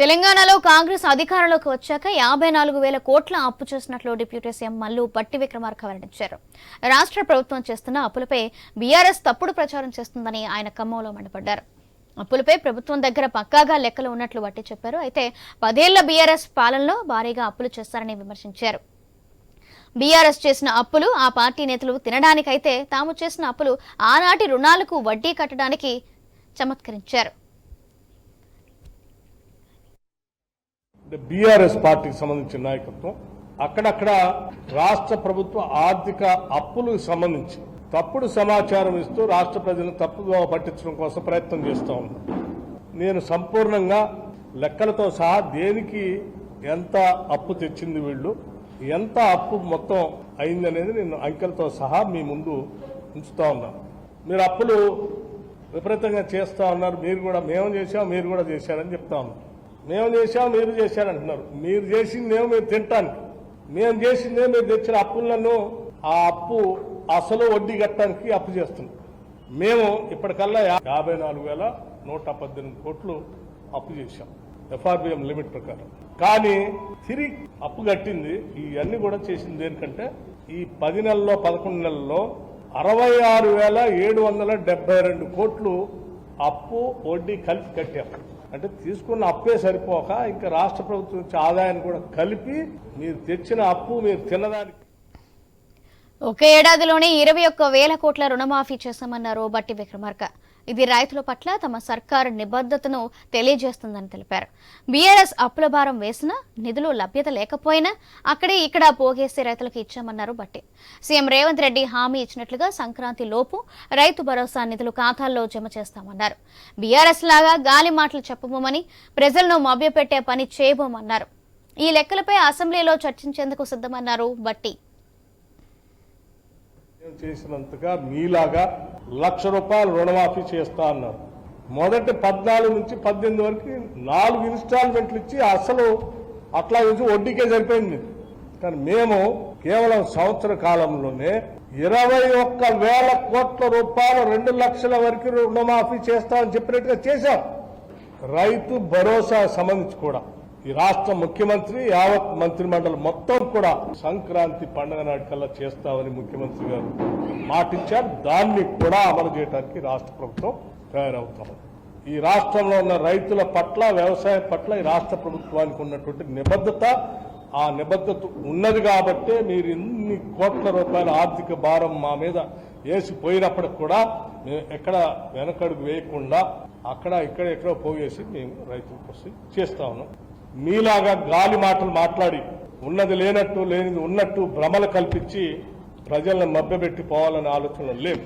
తెలంగాణలో కాంగ్రెస్ అధికారంలోకి వచ్చాక యాభై నాలుగు వేల కోట్ల అప్పు చేసినట్లు డిప్యూటీ సీఎం మల్లు బట్టి విక్రమార్క వెల్లడించారు. రాష్ట్ర ప్రభుత్వం చేస్తున్న అప్పులపై బీఆర్ఎస్ తప్పుడు ప్రచారం చేస్తుందని ఆయన ఖమ్మంలో మండిపడ్డారు. అప్పులపై ప్రభుత్వం దగ్గర పక్కాగా లెక్కలు ఉన్నట్లు బట్టి చెప్పారు. అయితే పదేళ్ళ బీఆర్ఎస్ పాలనలో భారీగా అప్పులు చేస్తారని విమర్శించారు. బీఆర్ఎస్ చేసిన అప్పులు ఆ పార్టీ నేతలు తినడానికైతే తాము చేసిన అప్పులు ఆనాటి రుణాలకు వడ్డీ కట్టడానికి చమత్కరించారు. బీఆర్ఎస్ పార్టీకి సంబంధించిన నాయకత్వం. అక్కడక్కడ రాష్ట్ర ప్రభుత్వ ఆర్థిక అప్పులకు సంబంధించి తప్పుడు సమాచారం ఇస్తూ రాష్ట్ర ప్రజలను తప్పుదోవ పట్టించడం కోసం ప్రయత్నం చేస్తూ ఉన్నాను నేను సంపూర్ణంగా లెక్కలతో సహా దేనికి ఎంత అప్పు తెచ్చింది వీళ్ళు ఎంత అప్పు మొత్తం అయిందనేది నేను అంకెలతో సహా మీ ముందు ఉంచుతా ఉన్నాను మీరు అప్పులు విపరీతంగా చేస్తా ఉన్నారు మీరు కూడా మేము చేసాం మీరు కూడా చేశారని చెప్తా ఉన్నారు మేము చేసాం మీరు చేశారంటున్నారు మీరు చేసిందేమో మీరు తింటానికి మేము చేసిందే మీరు తెచ్చిన అప్పులను ఆ అప్పు అసలు వడ్డీ కట్టడానికి అప్పు చేస్తున్నాం. మేము ఇప్పటికల్లా యాభై నాలుగు వేల నూట పద్దెనిమిది కోట్లు అప్పు చేశాం. ఎఫ్ఆర్బిఎం లిమిట్ ప్రకారం. కానీ తిరిగి అప్పు కట్టింది ఇవన్నీ కూడా చేసింది దేనికంటే ఈ పది నెలల్లో పదకొండు నెలల్లో అరవై ఆరు వేల ఏడు వందల డెబ్బై రెండు కోట్లు అప్పు వడ్డీ కలిపి కట్టాం. అంటే తీసుకున్న అప్పే సరిపోక ఇంకా రాష్ట్ర ప్రభుత్వం నుంచి ఆదాయాన్ని కూడా కలిపి మీరు తెచ్చిన అప్పు మీరు తినడానికి ఒకే ఏడాదిలోనే ఇరవై ఒక్క వేల కోట్ల రుణమాఫీ చేశామన్నారు బట్టి విక్రమార్క. ఇది రైతుల పట్ల తమ సర్కారు నిబద్ధతను తెలియజేస్తుందని తెలిపారు. బీఆర్ఎస్ అప్పుల భారం వేసినా నిధులు లభ్యత లేకపోయినా అక్కడే ఇక్కడ పోగేసి రైతులకు ఇచ్చామన్నారు బట్టి. సీఎం రేవంత్ రెడ్డి హామీ ఇచ్చినట్లుగా సంక్రాంతి లోపు రైతు భరోసా నిధులు ఖాతాల్లో జమ చేస్తామన్నారు. బీఆర్ఎస్ లాగా గాలి మాటలు చెప్పబోమని ప్రజలను మభ్యపెట్టే పని చేయబోమన్నారు. ఈ లెక్కలపై అసెంబ్లీలో చర్చించేందుకు సిద్ధమన్నారు బట్టి. చేసినంతగా మీలాగా లక్ష రూపాయలు రుణమాఫీ చేస్తా అన్నారు. మొదటి పద్నాలుగు నుంచి పద్దెనిమిది వరకు నాలుగు ఇన్స్టాల్మెంట్లు ఇచ్చి అసలు అట్లా నుంచి వడ్డీకే సరిపోయింది. కానీ మేము కేవలం సంవత్సర కాలంలోనే ఇరవై ఒక్క వేల కోట్ల రూపాయలు రెండు లక్షల వరకు రుణమాఫీ చేస్తామని చెప్పినట్టుగా చేశాం. రైతు భరోసా సంబంధించి కూడా. ఈ రాష్ట్ర ముఖ్యమంత్రి యావత్ మంత్రిమండలి మొత్తం కూడా సంక్రాంతి పండుగ నాటికల్లా చేస్తామని ముఖ్యమంత్రి గారు మాటిచ్చారు. దాన్ని కూడా అమలు చేయడానికి రాష్ట్ర ప్రభుత్వం తయారవుతామని ఈ రాష్ట్రంలో ఉన్న రైతుల పట్ల వ్యవసాయం పట్ల ఈ రాష్ట్ర ప్రభుత్వానికి ఉన్నటువంటి నిబద్ధత ఆ నిబద్ధత ఉన్నది కాబట్టే మీరు ఇన్ని కోట్ల రూపాయల ఆర్థిక భారం మా మీద వేసిపోయినప్పటికి కూడా మేము ఎక్కడ వెనకడుగు వేయకుండా అక్కడ ఇక్కడ ఎక్కడో పోగేసి మేము రైతుల కోసం చేస్తా ఉన్నాం. మీలాగా గాలి మాటలు మాట్లాడి ఉన్నది లేనట్టు లేనిది ఉన్నట్టు భ్రమలు కల్పించి ప్రజలను మభ్యపెట్టి పోవాలనే ఆలోచన లేవు.